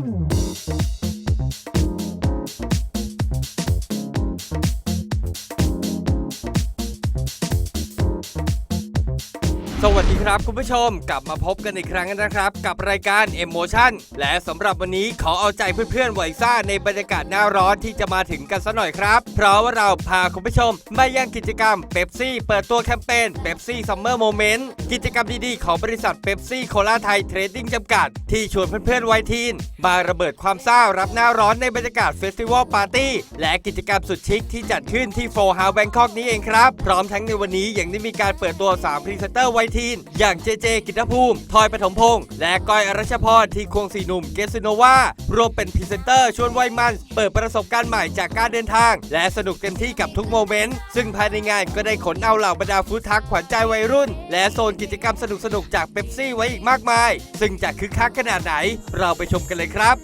Thank you. สวัสดีครับคุณผู้ชมกลับมาพบกันอีกครั้งนะครับ กับรายการ Emotion และสำหรับวันนี้ขอเอาใจเพื่อนๆไวัซ่าในบรรยากาศหน้าร้อนที่จะมาถึงกันสัหน่อยครับ เพราะว่าเราพาคุณผู้ชมมายังกิจกรรมเบปซี่เปิดตัวแคมเปญเบปซี่ซัมเมอร์โมเมนต์กิจกรรมดีๆของบริษัทเบปซี่โคลาไทยเทรดดิ้งจำกัด ที่ชวนเพื่อนๆไวทีนมาระเบิดความซ่ารับหน้าร้อนในบรรยากาศเฟสติวัลปาร์ตี้และกิจกรรมสุดชิคที่จัดขึ้นที่โฟร์ฮาวแบงคอกนี้เองครับพร้อมทั้งในวันนี้ยังได้มีการเปิดตัว3พรีเซนเตอร์ไว19 อย่างเจเจกิตภูมิ ทอยปฐมพงษ์ และก้อยอรัชพรที่ควงสีหนุ่มเกสโนวารวมเป็นพรีเซนเตอร์ชวนวัยมัน เปิดประสบการณ์ใหม่จากการเดินทาง และสนุกเต็มที่กับทุกโมเมนต์ ซึ่งภายในงานก็ได้ขนเอาเหล่าบรรดาฟู้ดทักขวัญใจวัยรุ่น และโซนกิจกรรมสนุกๆจากเบปซี่ไว้อีกมากมาย ซึ่งจะคึกคักขนาดไหน เราไปชมกันเลยครับ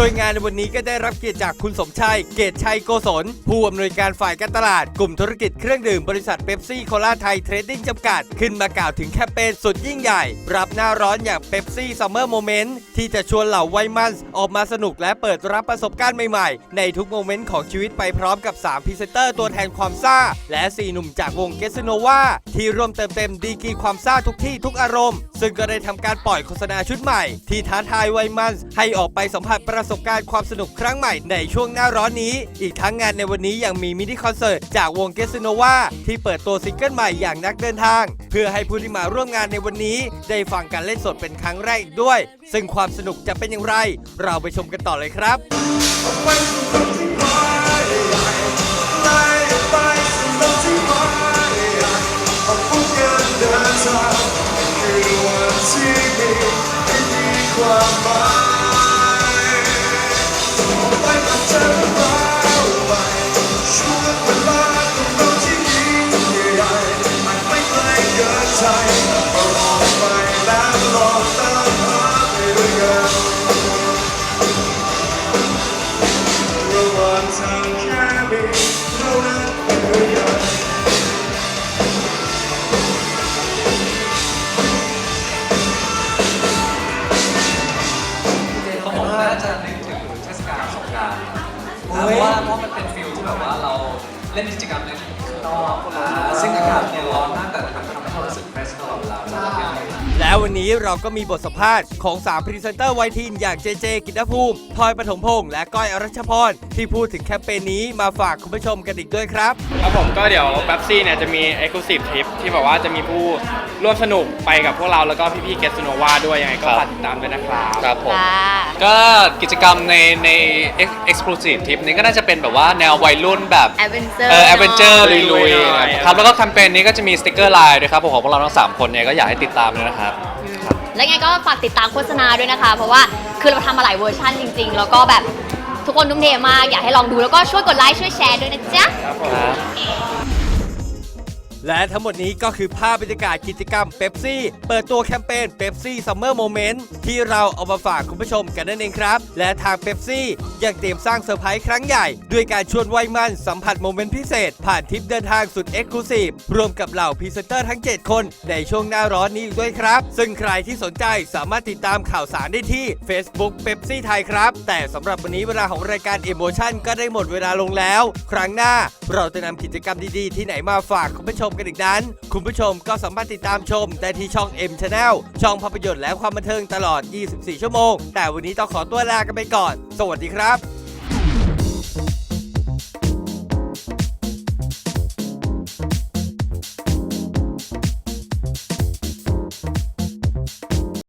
โดยงานในวันนี้ก็ได้รับเกียรติจากคุณสมชัย เกตชัยโกศล ผู้อำนวยการฝ่ายการตลาด กลุ่มธุรกิจเครื่องดื่มบริษัทเบปซี่โคลาไทยเทรดดิ้งจำกัด ขึ้นมากล่าวถึงแคมเปญสุดยิ่งใหญ่ รับหน้าร้อนอย่างเ e ปซี่ซัมเมอร์โมเมนต์ที่จะชวนเหล่าวัยมันออกมาสนุกและเปิดรับประสบการณ์ใหม่ๆ ในทุกโมเมนต์ของชีวิตไปพร้อมกับ3พรีเซนเตอร์ตัวแทนความซ่า และ4หนุ่มจากวงเกสโนวาที่ร่วมเติมเต็มดีกีความซ่าทุกที่ทุกอารมณ์ ซึ่งก็ได้ทำการปล่อยโฆษณาชุดใหม่ ที่ท้าทายวัยมันให้ออกไปสัมผัสประสบการณ์ความสนุกครั้งใหม่ในช่วงหน้าร้อนนี้ อีกทั้งงานในวันนี้ยังมีมินิคอนเสิร์ตจากวงเกสโนวาที่เปิดตัวซิงเกิลใหม่อย่างนักเดินทาง เพื่อให้ผู้ที่มาร่วมงานในวันนี้ได้ฟังการเล่นสดเป็นครั้งแรกอีกด้วย ซึ่งความสนุกจะเป็นอย่างไร เราไปชมกันต่อเลยครับ เขาบอกว่าจะนึกถึงเทศกาลสงกรานต์เพราะว่าเพราะมันเป็นฟิลที่แบบว่าเราเล่นกิจกรรมใน อกอ่าซึ่งอากาศเนี่ยร้อนมากแต่มันทำให้เรารู้สึกเฟรชตลอดเวลาเราก็เป็นแล้ววันนี้เราก็มีบทสัมภาษณ์ของ 3 พรีเซนเตอร์ไวทีนอย่างเจเจกิตภูมิทอยปฐมพงษ์และก้อยอรัชพร ที่พูดถึงแคมเปญนี้มาฝากคุณผู้ชมกันอีกด้วยครับ ครับผมก็เดี๋ยวแป๊บซี่เนี่ยจะมี Exclusive Trip ที่แบบว่าจะมีผู้ร่วมสนุกไปกับพวกเราแล้วก็พี่ๆเกสโนวาด้วยยังไงก็ฝากติดตามด้วยนะครับครับผม ค่ะ ก็กิจกรรมในใน Ex- exclusive ทริปนี้ก็น่าจะเป็นแบบว่าแนววัยรุ่นแบบแอดเวนเจอร์เออแอดเวนเจอร์ลุยหน่อยๆครับแล้วก็แคมเปญนี้ก็จะมีสติกเกอร์ไลน์ด้วยครับผมของพวกเราทั้งสามคนเนี่ยก็อยากให้ติดตามด้วยนะครับ แล้วไงก็ฝากติดตามโฆษณาด้วยนะคะ เพราะว่าคือเราทำมาหลายเวอร์ชันจริง ๆ แล้วก็แบบทุกคนทุ่มเทมากอยากให้ลองดูแล้วก็ช่วยกดไลค์ช่วยแชร์ด้วยนะจ๊ะ และทั้งหมดนี้ก็คือภาพบรรยากาศกิจกรรมเ e ปซี่เปิดตัวแคมเปญเ e ปซี่ซัมเมอร์โมเมนต์ที่เราเอามาฝากคุณผู้ชมกันนั่นเองครับ และทางเ e ปซี่ยังเตรียมสร้างเซอร์ไพรส์ครั้งใหญ่ ด้วยการชวนวัยมันสัมผัสโมเมนต์พิเศษ ผ่านทริปเดินทางสุดเอ็กซ์คลูซีฟรวมกับเหล่าพรีเซนเตอร์ทั้ง 7 คน ในช่วงหน้าร้อนนี้อีกด้วยครับ ซึ่งใครที่สนใจสามารถติดตามข่าวสารได้ที่ Facebook เ e ปซี่ไทยครับ แต่สำหรับวันนี้เวลาของรายการ Emotion ก็ได้หมดเวลาลงแล้ว ครั้งหน้าเราจะนำกิจกรรมดีๆ ที่ไหนมาฝากคุณผู้ชมกันอีกนั้น คุณผู้ชมก็สามารถติดตามชมได้ที่ช่อง M Channel ช่องภาพยนตร์และความบันเทิงตลอด 24 ชั่วโมง แต่วันนี้ต้องขอตัวลากันไปก่อน สวัสดีครับ